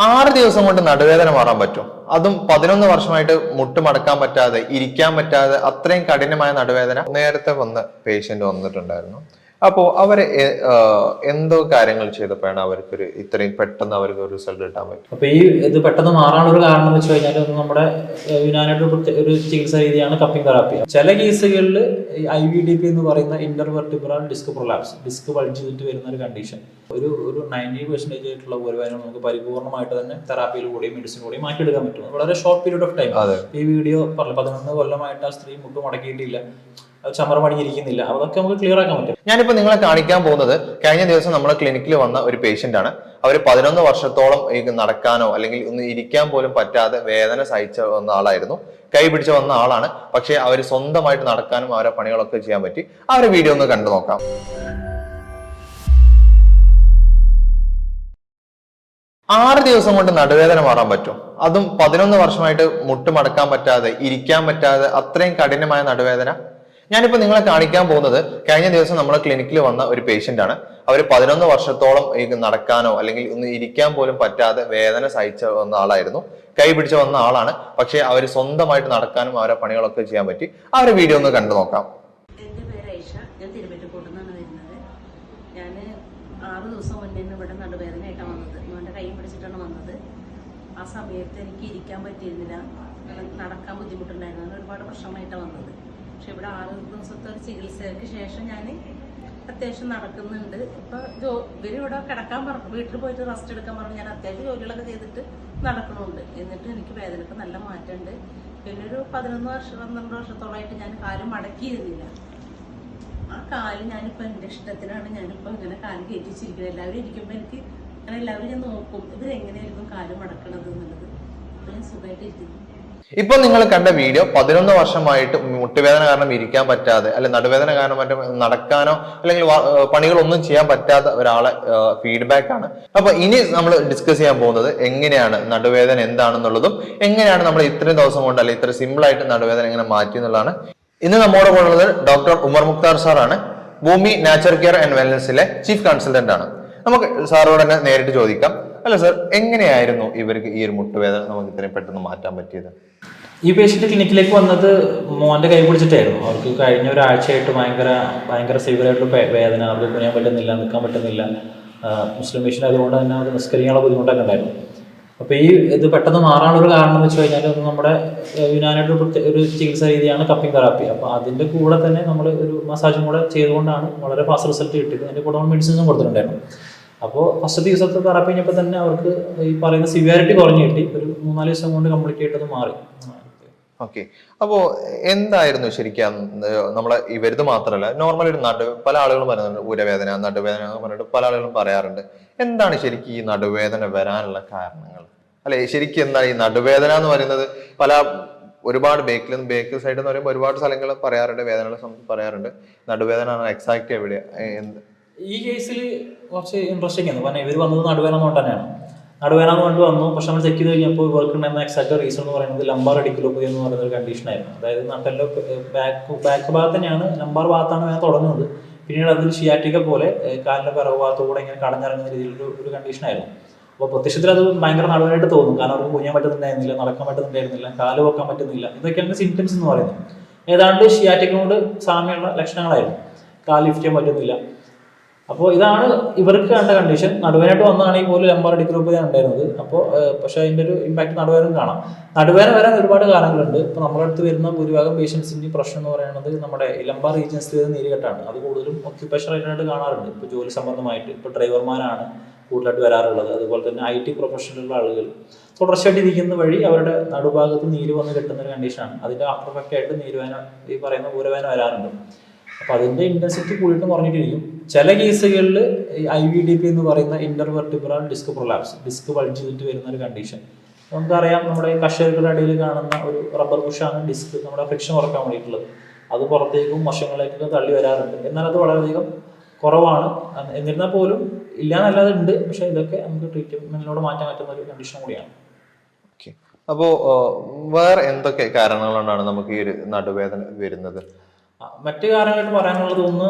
ആറ് ദിവസം കൊണ്ട് നടുവേദന മാറാൻ പറ്റും. അതും പതിനൊന്ന് വർഷമായിട്ട് മുട്ട് മടക്കാൻ പറ്റാതെ ഇരിക്കാൻ പറ്റാതെ അത്രയും കഠിനമായ നടുവേദന. നേരത്തെ വന്ന പേഷ്യന്റ് വന്നിട്ടുണ്ടായിരുന്നു. അപ്പോ അവരെ എന്തോ കാര്യങ്ങൾ ചെയ്തപ്പോഴാണ് അവർക്കൊരു ഇത്രയും പെട്ടെന്ന് അവർക്ക് ഒരു റിസൾട്ട് കിട്ടാൻ പറ്റും അപ്പൊ ഈ ഇത് പെട്ടെന്ന് മാറാനുള്ള ഒരു കാരണം എന്ന് വെച്ച് കഴിഞ്ഞാൽ നമ്മുടെ യുനാനായിട്ട് ഒരു ചികിത്സാ രീതിയാണ് കപ്പിംഗ് തെറാപ്പി ചില കേസുകളിൽ ഐ വി ഡി പി എന്ന് പറയുന്ന ഇന്റർവെർട്ടിബ്രൽ ഡിസ്ക് പ്രൊലാപ്സ് ഡിസ്ക് ചെയ്തിട്ട് വരുന്ന ഒരു കണ്ടീഷൻ ഒരു ഒരു നയന്റി പെർസെന്റേജ് ആയിട്ടുള്ള ഒരുവനും നമുക്ക് പരിപൂർണമായിട്ട് തന്നെ തെറാപ്പിയിലൂടെയും മെഡിസിനിലൂടെയും മാറ്റിയെടുക്കാൻ പറ്റും. വളരെ ഷോർട്ട് പീരീഡ് ഓഫ് ടൈം ഈ വീഡിയോ പറഞ്ഞു പതിനൊന്ന് കൊല്ലമായിട്ട് ആ സ്ത്രീ മുട്ട് മുടക്കിയിട്ടില്ല ചമറ പണിഞ്ഞിരിക്കുന്നില്ല അതൊക്കെ നമുക്ക് ക്ലിയർ ആക്കാൻ പറ്റും. ഞാനിപ്പോ നിങ്ങളെ കാണിക്കാൻ പോകുന്നത് കഴിഞ്ഞ ദിവസം നമ്മുടെ ക്ലിനിക്കിൽ വന്ന ഒരു പേഷ്യന്റ് ആണ്. അവർ പതിനൊന്ന് വർഷത്തോളം നടക്കാനോ അല്ലെങ്കിൽ ഒന്ന് ഇരിക്കാൻ പോലും പറ്റാതെ വേദന സഹിച്ച വന്ന ആളായിരുന്നു. കൈ പിടിച്ച് വന്ന ആളാണ്. പക്ഷെ അവർ സ്വന്തമായിട്ട് നടക്കാനും അവരെ പണികളൊക്കെ ചെയ്യാൻ പറ്റി. ഒരു വീഡിയോ ഒന്ന് കണ്ടു നോക്കാം. ആറ് ദിവസം കൊണ്ട് നടുവേദന മാറാൻ പറ്റും. അതും പതിനൊന്ന് വർഷമായിട്ട് മുട്ട് മടക്കാൻ പറ്റാതെ ഇരിക്കാൻ പറ്റാതെ അത്രയും കഠിനമായ നടുവേദന. ഞാനിപ്പോ നിങ്ങളെ കാണിക്കാൻ പോകുന്നത് കഴിഞ്ഞ ദിവസം നമ്മുടെ ക്ലിനിക്കിൽ വന്ന ഒരു പേഷ്യന്റ് ആണ്. അവർ പതിനൊന്ന് വർഷത്തോളം നടക്കാനോ അല്ലെങ്കിൽ ഒന്ന് ഇരിക്കാൻ പോലും പറ്റാതെ വേദന സഹിച്ച വന്ന ആളായിരുന്നു. കൈ പിടിച്ച് വന്ന ആളാണ്. പക്ഷേ അവർ സ്വന്തമായിട്ട് നടക്കാനും അവരെ പണികളൊക്കെ ചെയ്യാൻ പറ്റി. ആ ഒരു വീഡിയോ ഒന്ന് കണ്ടു നോക്കാം. എന്റെ പേര് ഐഷ. ഞാൻ നിന്നാണ് വരുന്നത്. ഞാൻ ആറ് ദിവസം മുന്നേ ഇവിടെ നടുവേദനയായിട്ടാണ് വന്നത്. മോന്റെ കൈ പിടിച്ചിട്ടാണ് വന്നത്. ആ സമയത്ത് എനിക്ക് ഇരിക്കാൻ പറ്റിയിരുന്നില്ല. നടക്കാൻ ബുദ്ധിമുട്ടുണ്ടായിരുന്നു. ഒരുപാട് പ്രശ്നമായിട്ടാണ് വന്നത്. പക്ഷെ ഇവിടെ ആറ് ദിവസത്തെ ഒരു ചികിത്സയ്ക്ക് ശേഷം ഞാൻ അത്യാവശ്യം നടക്കുന്നുണ്ട്. ഇപ്പൊ ജോ ഇവർ ഇവിടെ കിടക്കാൻ പറഞ്ഞു വീട്ടിൽ പോയിട്ട് റെസ്റ്റ് എടുക്കാൻ പറഞ്ഞു ഞാൻ അത്യാവശ്യം ജോലികളൊക്കെ ചെയ്തിട്ട് നടക്കുന്നുണ്ട് എന്നിട്ട് എനിക്ക് വേദനക്ക് നല്ല മാറ്റമുണ്ട്. പിന്നെ ഒരു പതിനൊന്ന് വർഷം പന്ത്രണ്ട് വർഷത്തോളമായിട്ട് ഞാൻ കാൽ മടക്കിയിരുന്നില്ല. ആ കാൽ ഞാനിപ്പോ എന്റെ ഇഷ്ടത്തിനാണ്. ഞാനിപ്പോ ഇങ്ങനെ കാൽ കയറ്റിച്ചിരിക്കുന്നത് എല്ലാവരും ഇരിക്കുമ്പോ എനിക്ക് അങ്ങനെ എല്ലാവരും ഞാൻ നോക്കും. ഇവരെങ്ങനെയായിരിക്കും കാൽ മടക്കണത് എന്നുള്ളത്. അപ്പൊ ഞാൻ സുഖമായിട്ട് ഇരിക്കുന്നു ഇപ്പൊ നിങ്ങൾ കണ്ട വീഡിയോ പതിനൊന്ന് വർഷമായിട്ട് മുട്ടുവേദന കാരണം ഇരിക്കാൻ പറ്റാതെ അല്ലെ നടുവേദന കാരണം മറ്റും നടക്കാനോ അല്ലെങ്കിൽ പണികളൊന്നും ചെയ്യാൻ പറ്റാത്ത ഒരാളെ ഫീഡ്ബാക്ക് ആണ്. അപ്പൊ ഇനി നമ്മൾ ഡിസ്കസ് ചെയ്യാൻ പോകുന്നത് എങ്ങനെയാണ് നടുവേദന എന്താണെന്നുള്ളതും എങ്ങനെയാണ് നമ്മൾ ഇത്രയും ദിവസം കൊണ്ട് അല്ലെങ്കിൽ ഇത്ര സിമ്പിൾ ആയിട്ട് നടുവേദന എങ്ങനെ മാറ്റി എന്നുള്ളതാണ്. ഇന്ന് നമ്മുടെ കൂടെ ഉള്ളത് ഡോക്ടർ ഉമർ മുക്താർ സാറാണ് ഭൂമി നാച്ചുറൽ കെയർ ആൻഡ് വെൽനസിലെ ചീഫ് കൺസൾട്ടന്റ് ആണ്. നമുക്ക് സാറോട് തന്നെ നേരിട്ട് ചോദിക്കാം. അല്ല സർ എങ്ങനെയായിരുന്നു ഇവർക്ക് ഈ ഒരു മുട്ടുവേദന നമുക്ക് ഇത്രയും പെട്ടെന്ന് മാറ്റാൻ പറ്റിയത്? ഈ പേഷ്യന്റ് ക്ലിനിക്കിലേക്ക് വന്നത് മോന്റെ കൈ പിടിച്ചിട്ടായിരുന്നു. അവർക്ക് കഴിഞ്ഞ ഒരാഴ്ചയായിട്ട് ഭയങ്കര ഭയങ്കര സീവറായിട്ടുള്ള വേദന. അവർക്ക് കുനിയാൻ പറ്റുന്നില്ല നിൽക്കാൻ പറ്റുന്നില്ല. മുസ്ലിം പേഷ്യന്റ് അതുകൊണ്ട് തന്നെ അവർ നിസ്കരിക്കാനുള്ള ബുദ്ധിമുട്ടൊക്കെ ഉണ്ടായിരുന്നു. അപ്പോൾ ഈ ഇത് പെട്ടെന്ന് മാറാനുള്ള ഒരു കാരണം എന്ന് വെച്ച് കഴിഞ്ഞാൽ നമ്മുടെ യുനാനായിട്ട് ഒരു ചികിത്സാ രീതിയാണ് കപ്പിംഗ് തെറാപ്പി. അപ്പോൾ അതിന്റെ കൂടെ തന്നെ നമ്മൾ ഒരു മസാജും കൂടെ ചെയ്തുകൊണ്ടാണ് വളരെ ഫാസ്റ്റ് റിസൾട്ട് കിട്ടിയത്. അതിന്റെ കൂടെ നമ്മൾ മെഡിസിൻസും കൊടുത്തിട്ടുണ്ടായിരുന്നു. അപ്പോൾ ഫസ്റ്റ് ദിവസത്തെ തെറാപ്പി കഴിഞ്ഞപ്പോൾ തന്നെ അവർക്ക് ഈ പറയുന്ന സിവിയാരിറ്റി കുറഞ്ഞു കിട്ടി. ഒരു മൂന്നാൽ ദിവസം കൊണ്ട് കംപ്ലീറ്റ് ആയിട്ട് അത് മാറി. ഓക്കെ അപ്പോ എന്തായിരുന്നു ശരിക്കും നമ്മളെ ഇവരുത് മാത്രമല്ല നോർമൽ ഒരു നടു പല ആളുകളും പറയുന്നുണ്ട് ഉരവേദന നടുവേദന എന്ന് പറഞ്ഞിട്ട് പല ആളുകളും പറയാറുണ്ട്. എന്താണ് ശരിക്കും ഈ നടുവേദന വരാനുള്ള കാരണങ്ങൾ? അല്ലെ ശരിക്കും എന്താണ് ഈ നടുവേദന എന്ന് പറയുന്നത്? പല ഒരുപാട് ബേക്കിൽ നിന്ന് ബേക്ക് സൈഡ് എന്ന് പറയുമ്പോൾ ഒരുപാട് സ്ഥലങ്ങൾ പറയാറുണ്ട് വേദനകളെ പറയാറുണ്ട്. നടുവേദന എക്സാക്ട് എവിടെ എന്ത് ഈ കേസിൽ കുറച്ച് ഇൻട്രസ്റ്റിംഗ് ആണ്. കാരണം ഇവർ വന്നത് നടുവേദന കൊണ്ട് തന്നെയാണ് നടുവേദന കൊണ്ട് വന്നു. പക്ഷെ നമ്മൾ ചെക്ക് ചെയ്ത് കഴിഞ്ഞപ്പോൾ ഇവർക്ക് ഉണ്ടായിരുന്ന എക്സാക്ട് റീസൺ എന്ന് പറയുന്നത് ലംബാർ അഡിക്കുലോപ്പതി എന്ന് പറയുന്ന ഒരു കണ്ടീഷൻ ആയിരുന്നു. അതായത് നട്ടലിന്റെ ബാക്ക് ബാക്ക് ഭാഗത്ത് തന്നെയാണ് ലംബാർ ഭാഗത്താണ് ഞാൻ തുടങ്ങുന്നത്. പിന്നീട് അതിൽ ഷിയാറ്റിക്ക പോലെ കാലിന്റെ പിറവ് ഇങ്ങനെ കടഞ്ഞിറങ്ങുന്ന രീതിയിലൊരു ഒരു കണ്ടീഷൻ ആയിരുന്നു. അപ്പോൾ പ്രത്യക്ഷത്തിൽ അത് ഭയങ്കര നടുവേനായിട്ട് തോന്നും. കാരണം അവർക്ക് കുഞ്ഞാൻ പറ്റുന്നുണ്ടായിരുന്നില്ല നടക്കാൻ പറ്റുന്നുണ്ടായിരുന്നില്ല കാൽ വെക്കാൻ പറ്റുന്നില്ല. ഇതൊക്കെയാണ് സിംറ്റംസ് എന്ന് പറയുന്നത്. ഏതാണ്ട് ഷിയാറ്റിക്കിനോട് സാമ്യമുള്ള ലക്ഷണങ്ങളായിരുന്നു. കാൽ ലിഫ്റ്റ് ചെയ്യാൻ പറ്റുന്നില്ല. അപ്പോൾ ഇതാണ് ഇവർക്ക് കണ്ട കണ്ടീഷൻ നടുവേനായിട്ട് വന്നതാണെങ്കിൽ പോലും ലംബാർ ഞാൻ ഉണ്ടായിരുന്നത്. അപ്പോൾ പക്ഷേ അതിന്റെ ഒരു ഇമ്പാക്ട് നടുവേനും കാണാം. നടുവേന വരാൻ ഒരുപാട് കാരണങ്ങളുണ്ട്. ഇപ്പോൾ നമ്മുടെ അടുത്ത് വരുന്ന ഭൂരിഭാഗം പേഷ്യൻസിന്റെ പ്രശ്നം എന്ന് പറയുന്നത് നമ്മുടെ ലംബാർ റീജിയൻസിൽ വരുന്ന നീരുകെട്ടാണ്. അത് കൂടുതലും ഒക്യുപേഷൻ ആയിട്ട് കാണാറുണ്ട്. ഇപ്പോൾ ജോലി സംബന്ധമായിട്ട് ഇപ്പോൾ ഡ്രൈവർമാരാണ് കൂടുതലായിട്ട് വരാറുള്ളത്. അതുപോലെ തന്നെ ഐ ടി പ്രൊഫഷനിലുള്ള ആളുകൾ തുടർച്ചയായിട്ട് ഇരിക്കുന്ന വഴി അവരുടെ നടുഭാഗത്ത് നീര് വന്ന് കിട്ടുന്ന ഒരു കണ്ടീഷനാണ് അതിന്റെ ആഫ്റ്റർ എഫക്റ്റ് ആയിട്ട് നീരുവേന ഈ പറയുന്ന ഊരവേന വരാറുണ്ട്. അപ്പോൾ അതിന്റെ ഇന്റൻസിറ്റി കൂടിയിട്ട് കുറഞ്ഞിട്ടിരിക്കും. ചില കേസുകളിൽ ഐ വി ഡി പി എന്ന് പറയുന്ന ഇന്റർവെർട്ടിബ്രൽ ഡിസ്ക് പ്രൊലാപ്സ് ഡിസ്ക് വളിച്ചു വരുന്ന ഒരു കണ്ടീഷൻ നമുക്കറിയാം നമ്മുടെ കർഷകരുടെ അടിയിൽ കാണുന്ന ഒരു റബ്ബർ കുഷാണ് ഡിസ്ക് നമ്മുടെ ഫ്രിക്ഷൻ കുറയ്ക്കാൻ വേണ്ടിയിട്ടുള്ളത്. അത് പുറത്തേക്കും വശങ്ങളിലേക്കൊക്കെ തള്ളി വരാറുണ്ട്. എന്നാൽ അത് വളരെയധികം കുറവാണ്. എന്നിരുന്നാൽ പോലും ഇല്ലാന്നല്ലാതെ ഉണ്ട്. പക്ഷെ ഇതൊക്കെ നമുക്ക് ട്രീറ്റ്മെന്റിലൂടെ മാറ്റാൻ പറ്റുന്ന ഒരു കണ്ടീഷൻ കൂടിയാണ്. അപ്പോ ഏർ, വേറെ എന്തൊക്കെ കാരണങ്ങളാണ് നമുക്ക് ഈ ഒരു നടുവേദന വരുന്നത്? മറ്റു കാരണമായിട്ട് പറയാനുള്ളത് ഒന്ന്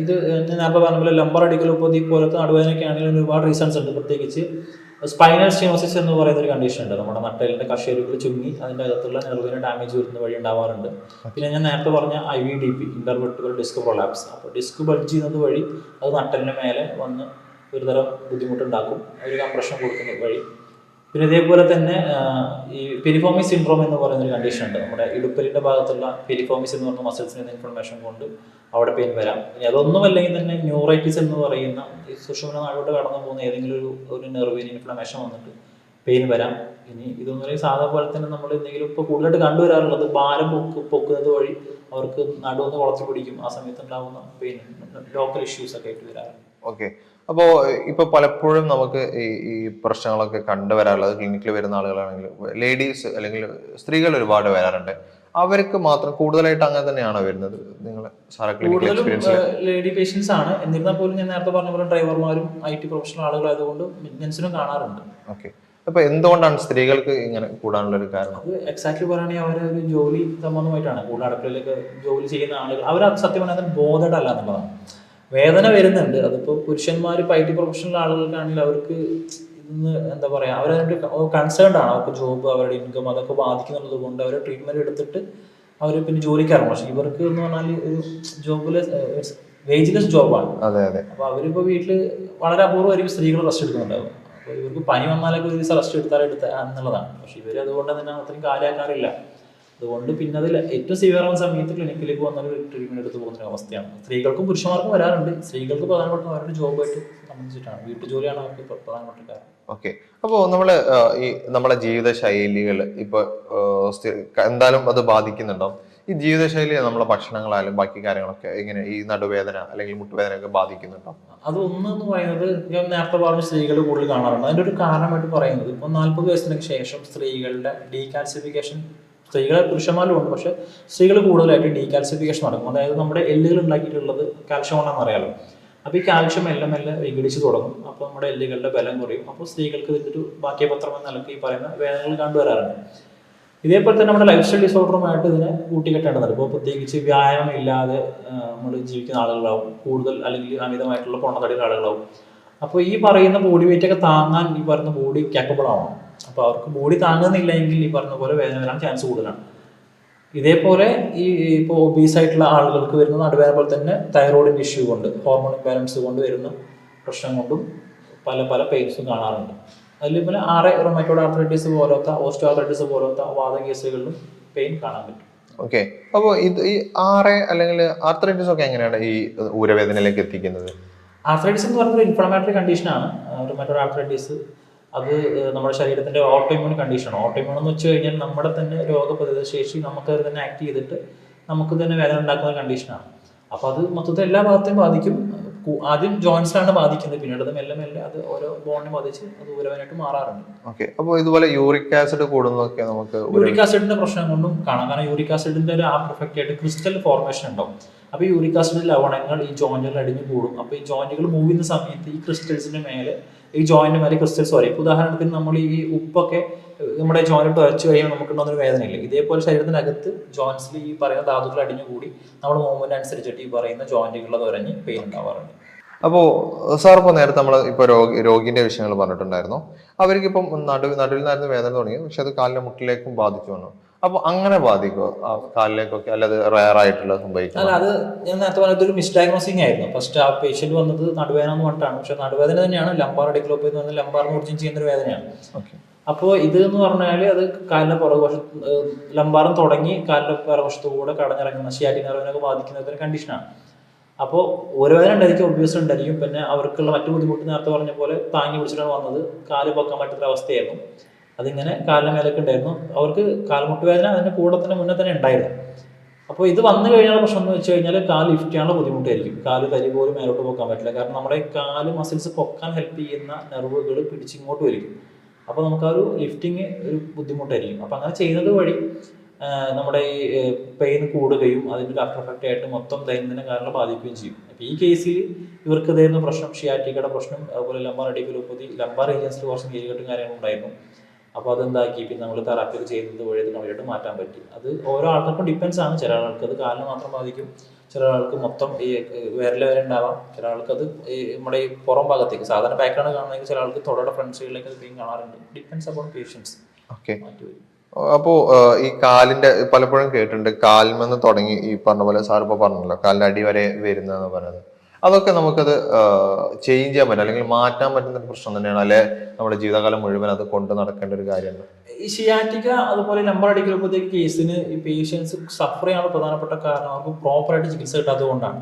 ഇത് നേരത്തെ പറഞ്ഞ പോലെ ലംബർ അടിക്കലോപ്പതി പോലത്തെ നടുവേദനയ്ക്ക് ആണെങ്കിലും ഒരുപാട് റീസൺസ് ഉണ്ട്. പ്രത്യേകിച്ച് സ്പൈനൽ സ്റ്റീനോസിസ് എന്ന് പറയുന്ന ഒരു കണ്ടീഷൻ ഉണ്ട്. നമ്മുടെ നട്ടലിന്റെ കഷേരുകൾ ചുങ്ങി അതിന്റെ അകത്തുള്ള നെർവിന് ഡാമേജ് വരുന്ന വഴി ഉണ്ടാവാറുണ്ട്. പിന്നെ ഞാൻ നേരത്തെ പറഞ്ഞ ഐ വി ഡി പി ഇന്റർവെട്ടുകൾ ഡിസ്ക് പ്രൊലാപ്സ് അപ്പോൾ ഡിസ്ക് ബൾജ് ചെയ്യുന്നത് വഴി അത് നട്ടലിന് മേലെ വന്ന് ഒരുതരം ബുദ്ധിമുട്ടുണ്ടാക്കും. ഒരു കംപ്രഷൻ കൊടുക്കുന്ന വഴി. പിന്നെ ഇതേപോലെ തന്നെ ഈ പെരിഫോമിസ് സിൻഡ്രോം എന്ന് പറയുന്ന ഒരു കണ്ടീഷൻ ഉണ്ട്. നമ്മുടെ ഇടുപ്പലിന്റെ ഭാഗത്തുള്ള പെരിഫോമിസ് എന്ന് പറയുന്ന മസിൽസിന് ഇൻഫർമേഷൻ കൊണ്ട് അവിടെ പെയിൻ വരാം. ഇനി അതൊന്നും അല്ലെങ്കിൽ തന്നെ ന്യൂറൈറ്റിസ് എന്ന് പറയുന്ന ഈ സുഷമന നാടോട്ട് കടന്നു പോകുന്ന ഏതെങ്കിലും ഒരു ഒരു നെർവിന് ഇൻഫ്ലമേഷൻ വന്നിട്ട് പെയിൻ വരാം. ഇനി ഇതൊന്നും അല്ലെങ്കിൽ സാധാ പോലെ തന്നെ നമ്മൾ എന്തെങ്കിലും ഇപ്പോൾ കൂടുതലായിട്ട് കണ്ടുവരാറുള്ളത് ഭാരം പൊക്ക് പൊക്കുന്നത് വഴി അവർക്ക് നടുവൊന്ന് വളർത്തി പിടിക്കും ആ സമയത്ത് ഉണ്ടാകുന്ന പെയിൻ ലോക്കൽ ഇഷ്യൂസ് ഒക്കെ ആയിട്ട് വരാറുണ്ട്. ഓക്കെ അപ്പോൾ ഇപ്പൊ പലപ്പോഴും നമുക്ക് ഈ ഈ പ്രശ്നങ്ങളൊക്കെ കണ്ടുവരാറുള്ളത് ക്ലിനിക്കിൽ വരുന്ന ആളുകളാണെങ്കിൽ ലേഡീസ് അല്ലെങ്കിൽ സ്ത്രീകൾ ഒരുപാട് വരാറുണ്ട്. അവർക്ക് മാത്രം കൂടുതലായിട്ട് അങ്ങനെ തന്നെയാണോ വരുന്നത്? നിങ്ങൾ എക്സ്പീരിയൻസിൽ ലേഡി പേഷ്യൻസ് ആണ്. എന്നിരുന്നാൽ പോലും ഞാൻ നേരത്തെ പറഞ്ഞ പോലെ ഡ്രൈവർമാരും ഐ ടി പ്രൊഫഷണൽ ആളുകളായതുകൊണ്ട് മെയിൻസിനും കാണാറുണ്ട്. ഓക്കെ. അപ്പൊ എന്തുകൊണ്ടാണ് സ്ത്രീകൾക്ക് ഇങ്ങനെ കൂടാനുള്ള ഒരു കാരണം? അത് എക്സാക്ട്ലി പറയുകയാണെങ്കിൽ അവരെ ഒരു ജോലി സംബന്ധമായിട്ടാണ്. കൂടുതൽ അടുക്കളയിലൊക്കെ ജോലി ചെയ്യുന്ന ആളുകൾ അവർ സത്യം പറഞ്ഞാൽ ബോധഡ് അല്ല എന്നുള്ളതാണ്. വേദന വരുന്നുണ്ട്. അതിപ്പോൾ പുരുഷന്മാർ ഇപ്പോൾ ഐ ടി പ്രൊഫഷണൽ ആളുകൾക്കാണെങ്കിൽ അവർക്ക് ഇന്ന് എന്താ പറയുക അവരതിന്റെ കൺസേൺഡ് ആണ്. അവർക്ക് ജോബ് അവരുടെ ഇൻകം അതൊക്കെ ബാധിക്കുന്നുള്ളത് കൊണ്ട് അവർ ട്രീറ്റ്മെന്റ് എടുത്തിട്ട് അവർ പിന്നെ ജോലിക്ക് ഇറങ്ങും. പക്ഷേ ഇവർക്ക് എന്ന് പറഞ്ഞാൽ ഒരു ജോബിലെ വേജ്ലെസ് ജോബാണ് അതെ അതെ. അപ്പോൾ അവരിപ്പോൾ വീട്ടിൽ വളരെ അപൂർവമായിരിക്കും സ്ത്രീകൾ റെസ്റ്റ് എടുക്കുന്നുണ്ടാവും. അപ്പോൾ ഇവർക്ക് പനി വന്നാലൊക്കെ ഒരു ദിവസം റെസ്റ്റ് എടുത്താൽ എടുത്ത എന്നുള്ളതാണ്. പക്ഷെ ഇവർ അതുകൊണ്ട് തന്നെ അത്രയും കാര്യമാക്കാറില്ല അതുകൊണ്ട് പിന്നെ അതിൽ ഏറ്റവും സിവിയർ ആവുന്ന സമയത്ത് ക്ലിനിക്കിലേക്ക് വന്നാൽ ട്രീറ്റ്മെന്റ് എടുത്ത് പോകുന്ന ഒരു അവസ്ഥയാണ്. സ്ത്രീകൾക്കും പുരുഷന്മാർക്കും വരാറുണ്ട്. സ്ത്രീകൾക്ക് പ്രധാനപ്പെട്ട അവരുടെ ജോബായിട്ട് സംബന്ധിച്ചിട്ടാണ്. വീട്ടു ജോലിയാണ് അവർക്ക് പ്ര- പ്രധാനപ്പെട്ട കാര്യം. ഓക്കെ. അപ്പോൾ നമ്മൾ ഈ നമ്മുടെ ജീവിത ശൈലികൾ ഇപ്പോൾ എന്തായാലും അത് ബാധിക്കുന്നുണ്ടോ? ഈ ജീവിതശൈലി നമ്മളെ ഭക്ഷണങ്ങളായാലും ബാക്കി കാര്യങ്ങളൊക്കെ ഇങ്ങനെ ഈ നടുവേദന അല്ലെങ്കിൽ മുട്ടുവേദന ഒക്കെ ബാധിക്കുന്നുണ്ടോ? അത് ഒന്നെന്ന് പറയുന്നത് ഞാൻ നേരത്തെ പറഞ്ഞ സ്ത്രീകൾ കൂടുതൽ കാണാറുണ്ട്. അതിന്റെ ഒരു കാരണമായിട്ട് പറയുന്നത് ഇപ്പം നാൽപ്പത് വയസ്സിന് ശേഷം സ്ത്രീകളുടെ ഡീകാൽസിഫിക്കേഷൻ സ്ത്രീകളെ പുരുഷന്മാരും ഉണ്ട്. പക്ഷേ സ്ത്രീകൾ കൂടുതലായിട്ട് ഡീകാൽസിഫിക്കേഷൻ നടക്കും. അതായത് നമ്മുടെ എല്ലുകൾ ഉണ്ടാക്കിയിട്ടുള്ളത് കാൽഷ്യം കൊണ്ടാണെന്ന് അറിയാലോ. അപ്പോൾ ഈ കാൽഷ്യം മെല്ലെ മെല്ലെ വിഘടിച്ച് തുടങ്ങും. അപ്പോൾ നമ്മുടെ എല്ലുകളുടെ ബലം കുറയും. അപ്പോൾ സ്ത്രീകൾക്ക് ഇതിന്റെ ഒരു ബാക്യപത്രം എന്ന നിലയ്ക്ക് ഈ പറയുന്ന വേദനകൾ കണ്ടുവരാറുണ്ട് ഇതേപോലെ തന്നെ നമ്മുടെ ലൈഫ് സ്റ്റൈൽ ഡിസോർഡറുമായിട്ട് ഇതിനെ കൂട്ടിക്കെട്ടേണ്ടതുണ്ട്. ഇപ്പോൾ പ്രത്യേകിച്ച് വ്യായാമം ഇല്ലാതെ നമ്മൾ ജീവിക്കുന്ന ആളുകളാവും. കൂടുതൽ അല്ലെങ്കിൽ അമിതമായിട്ടുള്ള പൊണ്ണത്തടിയുള്ള ആളുകളാവും. അപ്പോൾ ഈ പറയുന്ന ബോഡി വെയിറ്റ് ഒക്കെ താങ്ങാൻ ഈ പറയുന്ന ബോഡി കാപ്പബിൾ ആവണം. അപ്പോൾ അവർക്ക് ബോഡി താങ്ങുന്നില്ല എങ്കിൽ ഈ പറഞ്ഞ പോലെ വേദന വരാൻ ചാൻസ് കൂടുതലാണ്. ഇതേപോലെ ഈ ഇപ്പോൾ ഒബീസ് ആയിട്ടുള്ള ആളുകൾക്ക് വരുന്ന നടുവേദന പോലെ തന്നെ തൈറോയിഡിന്റെ ഇഷ്യൂ കൊണ്ട് ഹോർമോൺ ഇംബാലൻസ് കൊണ്ട് വരുന്ന പ്രശ്നം കൊണ്ടും പല പല പെയിൻസും കാണാറുണ്ട്. അതിൽ പിന്നെ ആറ് റൊമാറ്റോഡ് ആർത്രൈറ്റിസ് പോലത്തെ ഓസ്റ്റോ ആർത്രൈറ്റിസ് പോലത്തെ വാദ കേസുകളിലും പെയിൻ കാണാൻ പറ്റും. ഓക്കെ അപ്പോൾ ഇത് ഈ ആറ് അല്ലെങ്കിൽ ആർത്രൈറ്റിസ് ഒക്കെ എങ്ങനെയാണ് ഈ ഊരവേദനയിലേക്ക് എത്തിക്കുന്നത്? ആർത്രൈറ്റിസ് എന്ന് പറയുന്നത് ഇൻഫ്ലമേറ്ററി കണ്ടീഷനാണ് റൊമാറ്റോഡ് ആർത്രൈറ്റിസ് അത് നമ്മുടെ ശരീരത്തിന്റെ ഓട്ടോഇമ്യൂൺ കണ്ടീഷനാണ് ഓട്ടോഇമ്യൂൺ എന്ന് വെച്ച് കഴിഞ്ഞാൽ നമ്മുടെ തന്നെ രോഗപ്രതിരോധ ശേഷി നമുക്ക് അത് തന്നെ ആക്ട് ചെയ്തിട്ട് നമുക്ക് തന്നെ വേദന ഉണ്ടാക്കുന്ന കണ്ടീഷനാണ് അപ്പോൾ അത് മൊത്തത്തിൽ എല്ലാ ഭാഗത്തെയും ബാധിക്കും. ആദ്യം ജോയിൻസിലാണ് ബാധിക്കുന്നത്. പിന്നീട് അത് മെല്ലെ മെല്ലെ അത് ഓരോ ബോണിനെ ബാധിച്ച് അത് ഉരവനായിട്ട് മാറാറുണ്ട്. ഓക്കെ. അപ്പോൾ ഇതുപോലെ യൂറിക് ആസിഡ് കൂടുന്നതൊക്കെ നമുക്ക് യൂറിക് ആസിഡിന്റെ പ്രശ്നം കൊണ്ടും കാണാം. കാരണം യൂറിക് ആസിഡിന്റെ ഒരു ആ പെർഫെക്റ്റ് ആയിട്ട് ക്രിസ്റ്റൽ ഫോർമേഷൻ ഉണ്ടാവും. അപ്പോൾ യൂറിക് ആസിഡിന്റെ ലവണങ്ങൾ ഈ ജോയിന്റുകൾ അടിഞ്ഞു കൂടും. അപ്പോൾ ഈ ജോയിന്റുകൾ മൂവ് ചെയ്യുന്ന സമയത്ത് ഈ ക്രിസ്റ്റൽസിന്റെ മേലെ ഈ ജോയിന്റ് മേലെ ക്രിസ്റ്റൽസ് വരെ ഉദാഹരണത്തിന് നമ്മൾ ഈ ഉപ്പൊക്കെ നമ്മുടെ ജോയിന്റ് തുറച്ചു കഴിയുമ്പോൾ നമുക്ക് ഉണ്ടാകുന്ന ഒരു വേദനയില്ല? ഇതേപോലെ ശരീരത്തിനകത്ത് ജോയിന്റ്സിൽ ഈ പറയുന്ന ധാതുക്കൾ അടിഞ്ഞുകൂടി നമ്മുടെ മൂവ്മെന്റ് അനുസരിച്ചിട്ട് ഈ പറയുന്ന ജോയിന്റുകളത് തുരഞ്ഞ് പെയിൻ ഉണ്ടാവാറുണ്ട്. അപ്പോൾ സാർ ഇപ്പോൾ നേരത്തെ നമ്മൾ ഇപ്പോൾ രോഗി രോഗിന്റെ വിഷയങ്ങൾ പറഞ്ഞിട്ടുണ്ടായിരുന്നു. അവർക്ക് ഇപ്പം നടു നടുവിൽ നിന്നായിരുന്നു വേദന തുടങ്ങി പക്ഷെ അത് കാലിന്റെ മുട്ടിലേക്കും ബാധിച്ചു വന്നു അപ്പോൾ അങ്ങനെ ബാധിക്കോ? കാലിലേക്കൊക്കെ അല്ലാതെ റയർ ആയിട്ടുള്ള സംഭവിക്കും അല്ല അത് ഞാൻ നേരത്തെ പറഞ്ഞത് ഒരു മിസ്ഡയഗ്നോസിങ് ആയിരുന്നു. ഫസ്റ്റ് ആ പേഷ്യന്റ് വന്നത് നടുവേദന എന്ന് പറഞ്ഞിട്ടാണ്. പക്ഷെ നടുവേദന തന്നെയാണ്. ലംബാർ അഡിക്ലോപ്പ് എന്ന് പറഞ്ഞാൽ ലംബാർ മുറിച്ചും ചെയ്യുന്ന ഒരു വേദനയാണ്. ഓക്കെ അപ്പോൾ ഇത് എന്ന് പറഞ്ഞാൽ അത് കാലിന്റെ പുറകുവശത്ത് ലംബാറും തുടങ്ങി കാലിന്റെ പുറകുവശത്ത് കൂടെ കടഞ്ഞിറങ്ങുന്ന ഷിയാറ്റി നെർവിനൊക്കെ ബാധിക്കുന്ന ഒരു കണ്ടീഷനാണ് അപ്പോൾ ഓരോ വേദന ഉണ്ടായിരിക്കും ഒബ്വിയസ് ഉണ്ടായിരിക്കും പിന്നെ അവർക്കുള്ള മറ്റു ബുദ്ധിമുട്ട് നേരത്തെ പറഞ്ഞ പോലെ താങ്ങി പിടിച്ചിട്ടാണ് വന്നത്. കാൽ പൊക്കാൻ പറ്റുന്ന അവസ്ഥയായിരുന്നു. അതിങ്ങനെ കാലിന് മേലൊക്കെ ഉണ്ടായിരുന്നു. അവർക്ക് കാൽമുട്ട് വേദന അതിന്റെ കൂടെ തന്നെ മുന്നേ തന്നെ ഉണ്ടായിരുന്നു. അപ്പോൾ ഇത് വന്നു കഴിഞ്ഞാൽ പ്രശ്നം എന്ന് വെച്ച് കഴിഞ്ഞാൽ കാൽ ലിഫ്റ്റ് ചെയ്യാനുള്ള ബുദ്ധിമുട്ടായിരിക്കും. കാൽ തരി പോലും മേലോട്ട് പോക്കാൻ പറ്റില്ല. കാരണം നമ്മുടെ കാൽ മസിൽസ് പൊക്കാൻ ഹെൽപ്പ് ചെയ്യുന്ന നെർവുകൾ പിടിച്ചിങ്ങോട്ട് വരും. അപ്പോൾ നമുക്ക് ആ ഒരു ലിഫ്റ്റിങ് ഒരു ബുദ്ധിമുട്ടായിരിക്കും. അപ്പോൾ അങ്ങനെ ചെയ്യുന്നത് വഴി നമ്മുടെ ഈ പെയിൻ കൂടുകയും അതിന്റെ ഒരു ആഫ്റ്റർ എഫക്റ്റ് ആയിട്ട് മൊത്തം ദൈനംദിന കാരണം ബാധിക്കുകയും ചെയ്യും. അപ്പോൾ ഈ കേസിൽ ഇവർക്ക് ഇതായിരുന്നു പ്രശ്നം ഷിയാറ്റിക്കയുടെ പ്രശ്നം അതുപോലെ ലംബാർ അടിക്കലോപ്പതി ലംബാർ ഏജൻസിൽ കുറച്ച് നീരുകെട്ടും കാര്യങ്ങളും ഉണ്ടായിരുന്നു. അപ്പോൾ അതെന്താക്കി? പിന്നെ നമ്മൾ തെറാപ്പി ഒക്കെ ചെയ്യുന്നത് വഴി അത് കംപ്ലീറ്റ് മാറ്റാൻ പറ്റി. അത് ഓരോ ആൾക്കാർക്കും ഡിപ്പെൻസ് ആണ് ചില ആൾക്ക്. അത് കാലിന് മാത്രം ബാധിക്കും. ചില ആൾക്ക് മൊത്തം ഈ വിരൽ വരെ ഉണ്ടാവാം. ചില ആൾക്ക് അത് ഈ നമ്മുടെ ഈ പുറം ഭാഗത്തേക്ക് സാധാരണ ബാക്കാണ് കാണുന്നതെങ്കിൽ ചില ആൾക്ക് തൊടയുടെ ഫ്രണ്ട് സൈഡിലേക്ക് അത് കാണാറുണ്ട്. ഡിപ്പെൻസ് അപ്പോൺ പേഷ്യൻസ് ഓക്കെ അപ്പോ ഈ കാലിന്റെ പലപ്പോഴും കേട്ടിട്ടുണ്ട്. കാൽമെന്ന് തുടങ്ങി ഈ പറഞ്ഞ പോലെ സാർ ഇപ്പൊ പറഞ്ഞല്ലോ. കാലിന്റെ അടി വരെ വരുന്നതെന്ന് പറയുന്നത് അതൊക്കെ നമുക്കത് ചേഞ്ച് ചെയ്യാൻ പറ്റും. അല്ലെങ്കിൽ മാറ്റാൻ പറ്റുന്ന ഒരു പ്രശ്നം തന്നെയാണ്. അല്ലെ നമ്മുടെ ജീവിതകാലം മുഴുവൻ അത് കൊണ്ട് നടക്കേണ്ട ഒരു കാര്യമാണ്. ഈ ഷിയാറ്റിക്ക അതുപോലെ നമ്പർ അടിക്കുമ്പോഴത്തേക്ക് കേസിന് ഈ പേഷ്യൻസ് സഫർ ചെയ്യാനുള്ള പ്രധാനപ്പെട്ട കാരണം അവർക്ക് പ്രോപ്പറായിട്ട് ചികിത്സ കിട്ടാത്തത് കൊണ്ടാണ്.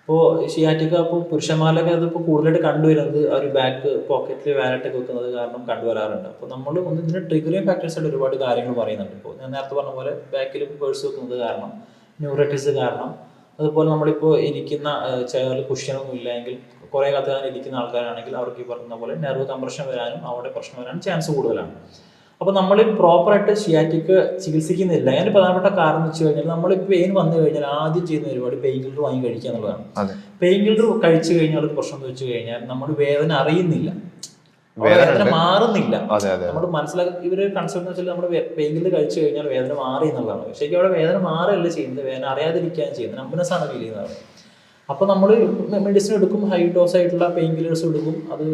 ഇപ്പോൾ ഷിയാറ്റിക്ക ഇപ്പോൾ പുരുഷന്മാരിലൊക്കെ അതിപ്പോൾ കൂടുതലായിട്ട് കണ്ടുവരുന്നത് ആ ഒരു ബാക്ക് പോക്കറ്റിൽ വാലറ്റൊക്കെ വെക്കുന്നത് കാരണം കണ്ടുവരാറുണ്ട്. അപ്പോൾ നമ്മൾ ഒന്ന് ഇതിന് ട്രിഗറിങ് ഫാക്ടേഴ്സ് ആയിട്ട് ഒരുപാട് കാര്യങ്ങൾ പറയുന്നുണ്ട്. ഇപ്പോൾ ഞാൻ നേരത്തെ പറഞ്ഞ പോലെ ബാക്കിൽ പേഴ്സ് വെക്കുന്നത് കാരണം ന്യൂറൈറ്റിസ് കാരണം അതുപോലെ നമ്മളിപ്പോൾ ഇരിക്കുന്ന ചില കുഷ്യനൊന്നും ഇല്ലെങ്കിൽ കുറേ കാലത്ത് ഇരിക്കുന്ന ആൾക്കാരാണെങ്കിൽ അവർക്ക് ഈ പറഞ്ഞ പോലെ നെർവ് കംപ്രഷൻ വരാനും അവിടെ പ്രശ്നം വരാനും ചാൻസ് കൂടുതലാണ്. അപ്പോൾ നമ്മൾ പ്രോപ്പറായിട്ട് ഷിയാറ്റിക്ക് ചികിത്സിക്കുന്നില്ല. അതിന് പ്രധാനപ്പെട്ട കാരണം എന്ന് വെച്ച് കഴിഞ്ഞാൽ നമ്മൾ പെയിൻ വന്നു കഴിഞ്ഞാൽ ആദ്യം ചെയ്യുന്ന ഒരുപാട് പെയിൻ കില്ലർ വാങ്ങി കഴിക്കുക എന്നുള്ളതാണ്. പെയിൻ കില്ലർ കഴിച്ചു കഴിഞ്ഞാൽ ഒരു പ്രശ്നം എന്ന് വെച്ച് കഴിഞ്ഞാൽ നമ്മൾ വേദന അറിയുന്നില്ല. വേദന. മാറുന്നില്ല. നമ്മൾ മനസ്സിലാക്കി ഇവർ കൺസെപ്റ്റ് വെച്ചാൽ നമ്മൾ പെയിൻ കഴിച്ചു കഴിഞ്ഞാൽ വേദന മാറി എന്നുള്ളതാണ്. ശരിക്കും അവിടെ വേദന മാറല്ല ചെയ്യുന്നത്. വേദന അറിയാതിരിക്കുകയാണ് ചെയ്യുന്നത്. നമ്പനസ് ആണ് ഫീൽ ചെയ്യുന്നത്. അപ്പൊ നമ്മൾ മെഡിസിൻ എടുക്കും ഹൈ ഡോസ് ആയിട്ടുള്ള പെയിൻ കില്ലേഴ്സ് എടുക്കും. അത്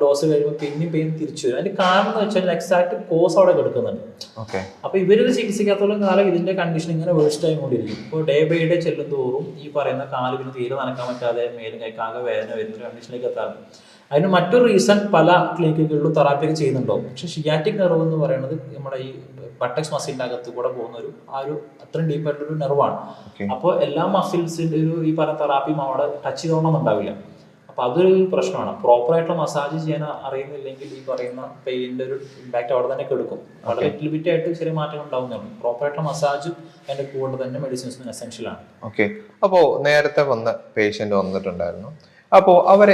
ഡോസ് കഴിയുമ്പോൾ പിന്നെയും പെയിൻ തിരിച്ചു വരും. അതിന്റെ കാരണം എന്ന് വെച്ചാൽ എക്സാക്ട് കോസ് അവിടെ കിടക്കുന്നുണ്ട്. അപ്പൊ ഇവരത് ഇവരിത് ചികിത്സിക്കാത്തോളം കാലം ഇതിന്റെ കണ്ടീഷൻ ഇങ്ങനെ വേസ്റ്റ് ആയിക്കൊണ്ടിരിക്കും ഇപ്പോൾ ഡേ ബൈ ഡേ ചെല്ലും തോറും ഈ പറയുന്ന കാൽ പിന്നെ തീരെ നനക്കാൻ പറ്റാതെ മേലും കൈക്കാകെ വേദന വരുന്ന കണ്ടീഷനിലേക്ക് എത്താറുണ്ട്. അതിന് മറ്റൊരു റീസൺ പല ക്ലിനിക്കുകളിലും തെറാപ്പി ചെയ്യുന്നുണ്ടോ? പക്ഷെ ഷിയാറ്റിക് നെർവ് എന്ന് പറയുന്നത് നമ്മുടെ ഈ ബട്ടക്സ് മസിലിന്റെ അകത്ത് കൂടെ പോകുന്ന ഒരു ആ ഒരു അത്രയും ഡീപ്പായിട്ടുള്ള ഒരു നെർവാണ്. അപ്പോൾ എല്ലാ മസിൽസിന്റെ ഒരു ഈ പറഞ്ഞ തെറാപ്പിയും അവിടെ ടച്ച് ചെയ്തോണം ഉണ്ടാവില്ല. അപ്പൊ അതൊരു പ്രശ്നമാണ്. പ്രോപ്പർ ആയിട്ടുള്ള മസാജ് ചെയ്യാൻ അറിയുന്നില്ലെങ്കിൽ ഈ പറയുന്ന പെയിന്റെ ഒരു ഇമ്പാക്ട് അവിടെ തന്നെ കെടുക്കും. വളരെ ലിറ്റിൽ ബിറ്റ് ആയിട്ട് ചെറിയ മാറ്റങ്ങൾ ഉണ്ടാവുന്നതാണ്. പ്രോപ്പർ ആയിട്ടുള്ള മസാജും അതിന്റെ കൂടെ തന്നെ മെഡിസിൻസും എസെൻഷ്യൽ ആണ്. ഓക്കെ അപ്പോൾ നേരത്തെ വന്ന പേഷ്യന്റ് വന്നിട്ടുണ്ടായിരുന്നു. അപ്പോ അവർ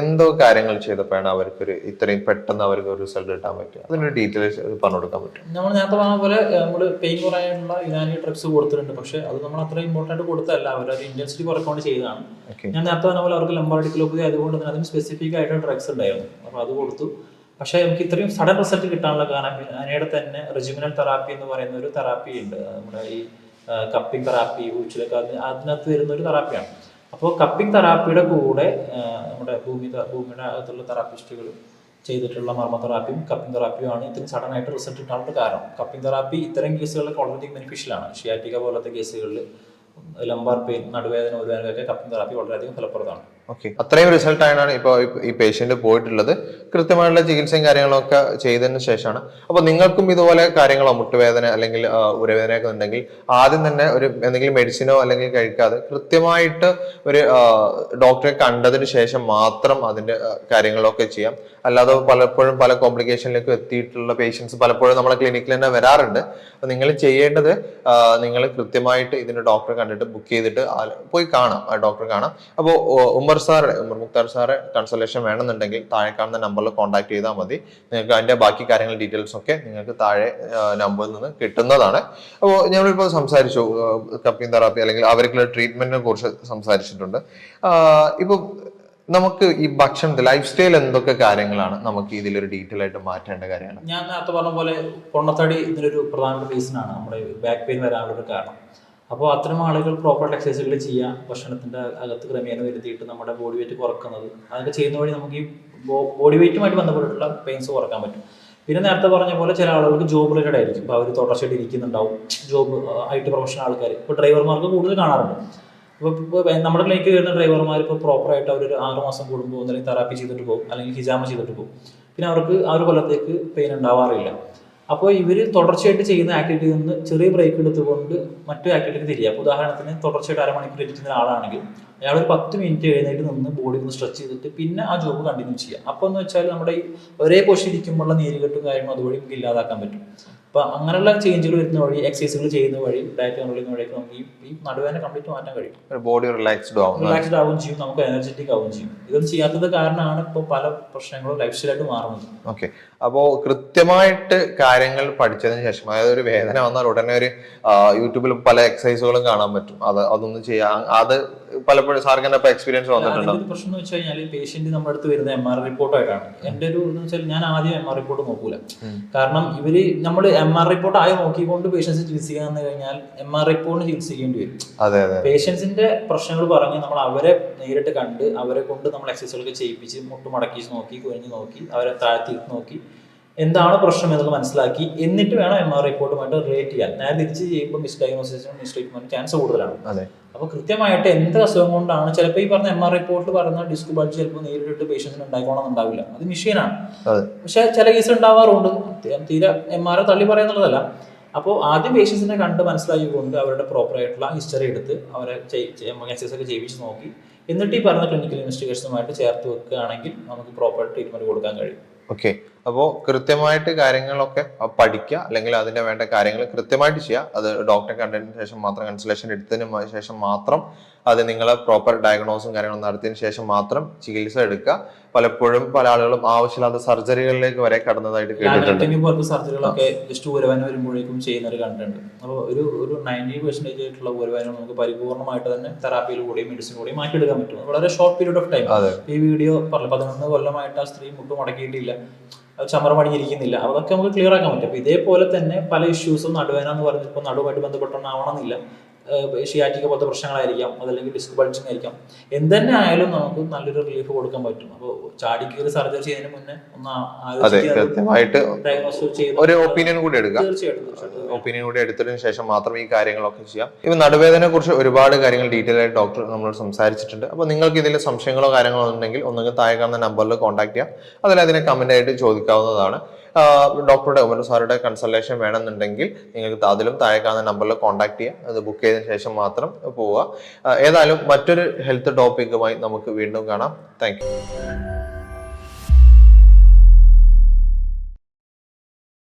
എന്തോ കാര്യങ്ങൾ ചെയ്തപ്പോഴാണ് അവർക്കൊരു ഇത്രയും പെട്ടെന്ന് അവർക്ക് ഒരു റിസൾട്ട് കിട്ടാൻ പറ്റുക. അതിനൊരു ഡീറ്റെയിൽസ് പറഞ്ഞു കൊടുക്കാൻ പറ്റും. നമ്മൾ നേരത്തെ പറഞ്ഞ പോലെ നമ്മൾ പെയിൻ കുറയാനുള്ള ഇതാനി ഡ്രഗ്സ് കൊടുത്തിട്ടുണ്ട്. പക്ഷെ അത് നമ്മൾ അത്ര ഇമ്പോർട്ടന്റ് കൊടുത്തല്ല അവർ അത് ഇന്റൻസിറ്റി കുറക്കൊണ്ട് ചെയ്തതാണ്. ഞാൻ നേരത്തെ പറഞ്ഞ പോലെ അവർക്ക് ലംബാർഡിക്കലോപ്പതി ആയതുകൊണ്ട് തന്നെ അതിന് സ്പെസിഫിക് ആയിട്ട് ഡ്രഗ്സ് ഉണ്ടായിരുന്നു. അപ്പോൾ അത് കൊടുത്തു. പക്ഷേ നമുക്ക് ഇത്രയും സഡൻ റിസൾട്ട് കിട്ടാനുള്ള കാരണം അതിനിടെ തന്നെ റെജിമിനൽ തെറാപ്പി എന്ന് പറയുന്ന ഒരു തെറാപ്പി ഉണ്ട്. നമ്മുടെ ഈ കപ്പിംഗ് തെറാപ്പി ഊച്ചിലൊക്കെ അതിനകത്ത് വരുന്ന ഒരു തെറാപ്പിയാണ് അപ്പോൾ കപ്പിംഗ് തെറാപ്പിയുടെ കൂടെ നമ്മുടെ ഭൂമി ഭൂമിയുടെ അകത്തുള്ള തെറാപ്പിസ്റ്റുകൾ ചെയ്തിട്ടുള്ള മർമ്മ തെറാപ്പിയും കപ്പിംഗ് തെറാപ്പിയുമാണ് ഇത്രയും സഡൻ ആയിട്ട് റിസൾട്ട് കിട്ടാനുള്ള കാരണം. കപ്പിംഗ് തെറാപ്പി ഇത്തരം കേസുകളിൽ വളരെ ബെനിഫിഷ്യലാണ് ഷിയാറ്റിക പോലത്തെ കേസുകളിൽ ലംബാർ പെയിൻ നടുവേദന ഒരുവേദനയൊക്കെ കപ്പിംഗ് തെറാപ്പി വളരെയധികം ഫലപ്രദമാണ്. അത്രയും റിസൾട്ട് ആയാണ് ഇപ്പോൾ ഈ പേഷ്യന്റ് പോയിട്ടുള്ളത്. കൃത്യമായിട്ടുള്ള ചികിത്സയും കാര്യങ്ങളൊക്കെ ചെയ്തതിന് ശേഷമാണ്. അപ്പോൾ നിങ്ങൾക്കും ഇതുപോലെ കാര്യങ്ങളോ മുട്ടുവേദന അല്ലെങ്കിൽ ഉരവേദനയൊക്കെ ഉണ്ടെങ്കിൽ ആദ്യം തന്നെ ഒരു എന്തെങ്കിലും മെഡിസിനോ അല്ലെങ്കിൽ കഴിക്കാതെ കൃത്യമായിട്ട് ഒരു ഡോക്ടറെ കണ്ടതിന് ശേഷം മാത്രം അതിന്റെ കാര്യങ്ങളൊക്കെ ചെയ്യാം. അല്ലാതെ പലപ്പോഴും പല കോംപ്ലിക്കേഷനിലേക്ക് എത്തിയിട്ടുള്ള പേഷ്യൻസ് പലപ്പോഴും നമ്മളെ ക്ലിനിക്കിൽ തന്നെ വരാറുണ്ട്. അപ്പോൾ നിങ്ങൾ ചെയ്യേണ്ടത് നിങ്ങൾ കൃത്യമായിട്ട് ഇതിന്റെ ഡോക്ടറെ കണ്ടിട്ട് ബുക്ക് ചെയ്തിട്ട് പോയി കാണാം. ആ ഡോക്ടറെ കാണാം. അപ്പോൾ ഉമർ സാർ ഉമർ മുക്താർ സാറെ കൺസൾട്ടേഷൻ വേണമെന്നുണ്ടെങ്കിൽ താഴെ കാണുന്ന നമ്പറിൽ കോൺടാക്ട് ചെയ്താൽ മതി. നിങ്ങൾക്ക് അതിന്റെ ബാക്കി കാര്യങ്ങൾ ഡീറ്റെയിൽസ് ഒക്കെ നിങ്ങൾക്ക് താഴെ നമ്പറിൽ നിന്ന് കിട്ടുന്നതാണ്. അപ്പോൾ ഞങ്ങളിപ്പോൾ സംസാരിച്ചു കപ്പിംഗ് തെറാപ്പി അല്ലെങ്കിൽ അവർക്കുള്ള ട്രീറ്റ്മെന്റിനെ കുറിച്ച് സംസാരിച്ചിട്ടുണ്ട്. ഇപ്പോൾ നമുക്ക് ഈ ഭക്ഷണത്തിൽ ലൈഫ് സ്റ്റൈൽ എന്തൊക്കെ കാര്യങ്ങളാണ് നമുക്ക് ഇതിലൊരു ഡീറ്റെയിൽ ആയിട്ട് മാറ്റേണ്ട കാര്യമാണ് ഞാൻ നേരത്തെ പറഞ്ഞ പോലെ പൊണ്ണത്തടി ഇതിലൊരു പ്രധാനപ്പെട്ട ആണ്. നമ്മുടെ ബാക്ക് പെയിൻ വരാനുള്ള ഒരു കാരണം. അപ്പോൾ അത്തരം ആളുകൾ പ്രോപ്പർ എക്സസൈസുകൾ ചെയ്യുക ഭക്ഷണത്തിന്റെ അകത്ത് ക്രമേണ വരുത്തിയിട്ട് നമ്മുടെ ബോഡി വെയിറ്റ് കുറക്കുന്നത്. അതൊക്കെ ചെയ്യുന്ന വഴി നമുക്ക് ഈ ബോഡി വെയിറ്റുമായിട്ട് ബന്ധപ്പെട്ടിട്ടുള്ള പെയിൻസ് കുറയ്ക്കാൻ പറ്റും. പിന്നെ നേരത്തെ പറഞ്ഞ പോലെ ചില ആളുകൾക്ക് ജോബ് റിലേറ്റഡ് ആയിരിക്കും. ഇപ്പോൾ അവർ തുടർച്ചയായിട്ട് ഇരിക്കുന്നുണ്ടാവും. ജോബ് ഐ ടി പ്രൊഫഷണൽ ആൾക്കാർ ഇപ്പോൾ ഡ്രൈവർമാർക്ക് കൂടുതൽ കാണാറുണ്ട്. ഇപ്പോൾ നമ്മുടെ ക്ലിനിക്ക് വരുന്ന ഡ്രൈവർമാർ ഇപ്പോൾ പ്രോപ്പറായിട്ട് അവർ ഒരു ആറ് മാസം കൂടുമ്പോൾ അല്ലെങ്കിൽ തെറാപ്പി ചെയ്തിട്ട് പോകും. അല്ലെങ്കിൽ ഹിജാമ ചെയ്തിട്ട് പോകും. പിന്നെ അവർക്ക് ആ ഒരു കൊല്ലത്തേക്ക് പെയിൻ ഉണ്ടാവാറില്ല. അപ്പോൾ ഇവർ തുടർച്ചയായിട്ട് ചെയ്യുന്ന ആക്ടിവിറ്റിയിൽ നിന്ന് ചെറിയ ബ്രേക്ക് എടുത്തുകൊണ്ട് മറ്റു ആക്ടിവിറ്റിക്ക് തിരിയുക അപ്പോൾ ഉദാഹരണത്തിന് തുടർച്ചയായിട്ട് അരമണിക്കൂർ ഇരിക്കുന്ന ഒരാളാണെങ്കിൽ അയാൾ ഒരു പത്ത് മിനിറ്റ് എഴുന്നേറ്റ് നിന്ന് ബോഡി ഒന്ന് സ്ട്രെച്ച് ചെയ്തിട്ട് പിന്നെ ആ ജോബ് കണ്ടിന്യൂ ചെയ്യുക അപ്പോൾ എന്ന് വെച്ചാൽ നമ്മുടെ ഈ ഒരേ പൊസിഷൻ ഇരിക്കുമ്പോഴുള്ള നീരുകെട്ടും കാര്യങ്ങളും അതുവഴി നമുക്ക് ഇല്ലാതാക്കാൻ പറ്റും. അപ്പോൾ അങ്ങനെയുള്ള ചേഞ്ചുകൾ വരുന്ന വഴി എക്സസൈസുകൾ ചെയ്യുന്ന വഴി ഡയറ്റ് കൺട്രോൾ ചെയ്യുന്ന വഴിയൊക്കെ നമുക്ക് ഈ നടുവേദന കംപ്ലീറ്റ് മാറ്റാൻ കഴിയും. ബോഡി റിലാക്സ്ഡ് ആവും. റിലാക്സ്ഡ് ആവുകയും ചെയ്യും. നമുക്ക് എനർജറ്റിക് ആവുകയും ചെയ്യും. ഇതൊന്നും ചെയ്യാത്തത് കാരണമാണ് ഇപ്പോൾ പല പ്രശ്നങ്ങളും ലൈഫ് സ്റ്റൈലായിട്ട് മാറുന്നത്. ഓക്കെ അപ്പോൾ കൃത്യമായിട്ട് കാര്യങ്ങൾ പഠിച്ചതിന് ശേഷം അതായത് ഒരു വേദന വന്നാൽ ഉടനെ ഒരു യൂട്യൂബിൽ പല എക്സസൈസുകളും കാണാൻ പറ്റും. അത് അതൊന്നും ചെയ്യാ അത് പലപ്പോഴും സാർക്ക് തന്നെ എക്സ്പീരിയൻസ് വന്നിട്ടുണ്ട്? പ്രശ്നം എന്ന് വെച്ച് കഴിഞ്ഞാൽ പേഷ്യന്റ് നമ്മുടെ അടുത്ത് വരുന്ന എം ആർ റിപ്പോർട്ടായിട്ടാണ് എന്റെ ഒരു എന്ന് വെച്ചാൽ ഞാൻ ആദ്യം എം ആർ റിപ്പോർട്ട് നോക്കൂല. കാരണം ഇവർ നമ്മൾ എം ആർ റിപ്പോർട്ട് ആയി നോക്കിക്കൊണ്ട് പേഷ്യൻസ് ചികിത്സിക്കാന്ന് കഴിഞ്ഞാൽ എം ആർ റിപ്പോർട്ടിന് ചികിത്സിക്കേണ്ടി വരും. അതെ അതെ. പേഷ്യൻസിന്റെ പ്രശ്നങ്ങൾ പറഞ്ഞ് നമ്മൾ അവരെ നേരിട്ട് കണ്ട് അവരെ കൊണ്ട് നമ്മൾ എക്സസൈസുകളൊക്കെ ചെയ്യിപ്പിച്ച് മുട്ട് മടക്കി നോക്കി കുഴഞ്ഞ് നോക്കി അവരെ താഴ്ത്തി നോക്കി എന്താണ് പ്രശ്നം എന്നുള്ളത് മനസ്സിലാക്കി എന്നിട്ട് വേണം എം ആർ റിപ്പോർട്ടുമായിട്ട് റിലേറ്റ് ചെയ്യാൻ. നേരെ തിരിച്ച് ചെയ്യുമ്പോൾ മിസ് ഡയഗ്നോസിസിനും മിസ് ട്രീറ്റ്മെന്റ് ചാൻസ് കൂടുതലാണ്. അതെ. അപ്പോൾ കൃത്യമായിട്ട് എന്ത് അസുഖം കൊണ്ടാണ് ചിലപ്പോൾ ഈ പറഞ്ഞ എം ആർ റിപ്പോർട്ടിൽ പറയുന്ന ഡിസ്ക് ബൾജ് ചിലപ്പോൾ നേരിട്ട് പേഷ്യൻസിന് ഉണ്ടായിക്കോണം ഉണ്ടാവില്ല അത് മെഷീനാണ് പക്ഷെ ചില കേസ് ഉണ്ടാവാറുണ്ട്. തീരെ എം ആർ തള്ളി പറയുന്നുള്ളതല്ല. അപ്പോൾ ആദ്യം പേഷ്യൻസിനെ കണ്ട് മനസ്സിലാക്കിക്കൊണ്ട് അവരുടെ പ്രോപ്പർ ആയിട്ടുള്ള ഹിസ്റ്ററി എടുത്ത് അവരെ എക്സസൈസ് ഒക്കെ ചെയ്യിപ്പിച്ച് നോക്കി. എന്നിട്ട് ഈ പറഞ്ഞ ക്ലിനിക്കൽ ഇൻവെസ്റ്റിഗേഷനുമായിട്ട് ചേർത്ത് വെക്കുകയാണെങ്കിൽ നമുക്ക് പ്രോപ്പർ ട്രീറ്റ്മെന്റ് കൊടുക്കാൻ കഴിയും. ഓക്കെ അപ്പോൾ കൃത്യമായിട്ട് കാര്യങ്ങളൊക്കെ പഠിക്കുക അല്ലെങ്കിൽ അതിന്റെ വേണ്ട കാര്യങ്ങൾ കൃത്യമായിട്ട് ചെയ്യുക. അത് ഡോക്ടറെ കണ്ടതിന് ശേഷം മാത്രം കൺസൾട്ടേഷൻ എടുത്തതിന് ശേഷം മാത്രം അത് നിങ്ങളെ പ്രോപ്പർ ഡയഗ്നോസും കാര്യങ്ങളും നടത്തിയതിന് ശേഷം മാത്രം ചികിത്സ എടുക്കുക. പലപ്പോഴും പല ആളുകളും ആവശ്യമില്ലാത്ത സർജറികളിലേക്ക് വരെ കടന്നതായിട്ട് കേട്ടിട്ടുണ്ട്. സർജറികളൊക്കെ ജസ്റ്റ് ഊരവേന വരുമ്പോഴേക്കും ചെയ്യുന്നവർ കണ്ടിട്ടുണ്ട് അപ്പോൾ ഒരു ഒരു നയന്റി പെർസെന്റേജ് ആയിട്ടുള്ള ഊരവേന നമുക്ക് പരിപൂർണമായിട്ട് തന്നെ തെറാപ്പിയിലൂടെയും മെഡിസിനിലൂടെയും മാറ്റിയെടുക്കാൻ പറ്റും. വളരെ ഷോർട്ട് പീരീഡ് ഓഫ് ടൈം ഈ വീഡിയോ പറഞ്ഞു പതിനൊന്ന് കൊല്ലമായിട്ട് ആ സ്ത്രീ മുട്ട് മുടക്കിയിട്ടില്ല. അത് ചമറ പണിഞ്ഞിരിക്കുന്നില്ല അതൊക്കെ നമുക്ക് ക്ലിയർ ആക്കാൻ പറ്റും. ഇതേപോലെ തന്നെ പല ഇഷ്യൂസും നടുവേന എന്ന് പറഞ്ഞിപ്പോൾ നടുവുമായിട്ട് ബന്ധപ്പെട്ടൊന്നാവണമെന്നില്ല ഷിയാറ്റിക്ക പോലത്തെ പ്രശ്നങ്ങളായിരിക്കാം അതല്ലെങ്കിൽ ഡിസ്ക് ബൾജിങ് ആയിരിക്കാം. എന്തെന്നെ ആയാലും നമുക്ക് നല്ലൊരു റിലീഫ് കൊടുക്കാൻ പറ്റും. അപ്പോൾ ചാടി കയറി സർജറി ചെയ്യുന്നതിന് മുന്നേ ഒന്ന് ഒരു ഒപ്പീനിയൻ കൂടി തീർച്ചയായിട്ടും ഒപ്പീനിയൻ കൂടി എടുത്തതിന് ശേഷം മാത്രം ഈ കാര്യങ്ങളൊക്കെ ചെയ്യാം. ഇപ്പൊ നടുവേദനയെ കുറിച്ച് ഒരുപാട് കാര്യങ്ങൾ ഡീറ്റെയിൽ ആയിട്ട് ഡോക്ടർ നമ്മളോട് സംസാരിച്ചിട്ടുണ്ട്. അപ്പോൾ നിങ്ങൾക്ക് ഇതിൽ സംശയങ്ങളോ കാര്യങ്ങളോ ഉണ്ടെങ്കിൽ ഒന്നുകിൽ താഴെ കാണുന്ന നമ്പറിൽ കോൺടാക്ട് ചെയ്യാം. അതിൽ അതിനെ കമന്റ് ആയിട്ട് ചോദിക്കാവുന്നതാണ്. ഡോക്ടറുടെ ഉമർ സാറുടെ കൺസൾട്ടേഷൻ വേണമെന്നുണ്ടെങ്കിൽ നിങ്ങൾക്ക് അതിലും താഴെ കാണുന്ന നമ്പറിൽ കോൺടാക്ട് ചെയ്യാം. അത് ബുക്ക് ചെയ്തതിന് ശേഷം മാത്രം പോവുക. ഏതായാലും മറ്റൊരു ഹെൽത്ത് ടോപ്പിക്കുമായി നമുക്ക് വീണ്ടും കാണാം. താങ്ക്